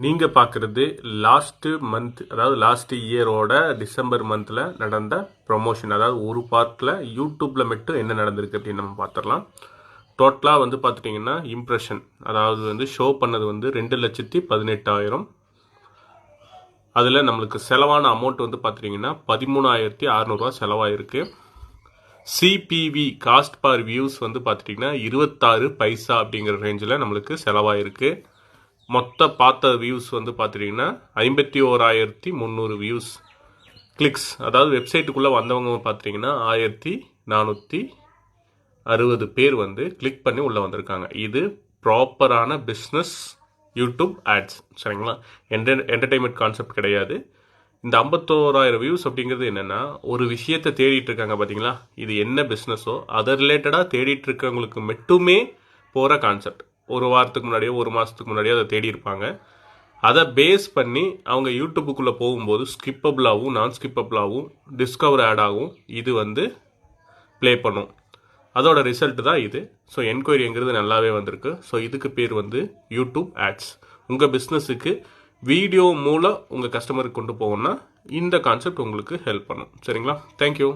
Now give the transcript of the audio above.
நீங்கள் பார்க்குறது last month அதாவது லாஸ்ட் இயரோட டிசம்பர் மந்த்ல நடந்த ப்ரொமோஷன் அதாவது ஒரு பார்ட்டில் யூடியூப்பில் மட்டும் என்ன நடந்திருக்கு அப்படின்னு நம்ம பார்த்துடலாம் டோட்டலாக வந்து பார்த்துட்டிங்கன்னா இம்ப்ரெஷன் அதாவது வந்து ஷோ பண்ணது வந்து ரெண்டு லட்சத்தி பதினெட்டாயிரம். அதில் நம்மளுக்கு செலவான அமௌண்ட் வந்து பார்த்துட்டிங்கன்னா பதிமூணாயிரத்தி அறநூறுவா செலவாயிருக்கு. சிபிவி காஸ்ட் பார் வியூஸ் வந்து பார்த்துட்டிங்கன்னா இருபத்தாறு பைசா அப்படிங்கிற ரேஞ்சில் நம்மளுக்கு செலவாயிருக்கு. மொத்த பார்த்த வியூஸ் வந்து பார்த்துட்டிங்கன்னா ஐம்பத்தி ஓராயிரத்தி முந்நூறு வியூஸ் கிளிக்ஸ் அதாவது வெப்சைட்டுக்குள்ளே வந்தவங்க பார்த்துட்டிங்கன்னா ஆயிரத்தி நானூற்றி அறுபது பேர் வந்து கிளிக் பண்ணி உள்ளே வந்திருக்காங்க. இது ப்ராப்பரான பிஸ்னஸ் யூடியூப் ஆட்ஸ் சரிங்களா? என்டர் என்டர்டைன்மெண்ட் கான்செப்ட் கிடையாது. இந்த ஐம்பத்தோராயிரம் வியூஸ் அப்படிங்கிறது என்னென்னா ஒரு விஷயத்தை தேடிட்டு இருக்காங்க பார்த்தீங்களா இது என்ன பிஸ்னஸோ அதை ரிலேட்டடாக தேடிட்டு இருக்கவங்களுக்கு மட்டுமே போகிற கான்செப்ட் ஒரு வாரத்துக்கு முன்னாடியோ ஒரு மாதத்துக்கு முன்னாடியோ அதை தேடி இருப்பாங்க. அதை பேஸ் பண்ணி அவங்க யூடியூப்புக்குள்ளே போகும்போது ஸ்கிப்பபிளாகவும் நான் ஸ்கிப்பபிளாகவும் டிஸ்கவர் ஆடாகவும் இது வந்து ப்ளே பண்ணும். அதோட ரிசல்ட் தான் இது. ஸோ என்கொயரிங்கிறது நல்லாவே வந்திருக்கு. ஸோ இதுக்கு பேர் வந்து யூடியூப் ஆட்ஸ் உங்கள் பிஸ்னஸுக்கு வீடியோ மூலம் உங்கள் கஸ்டமருக்கு கொண்டு போகணும்னா இந்த கான்செப்ட் உங்களுக்கு ஹெல்ப் பண்ணும். சரிங்களா? தேங்க்யூ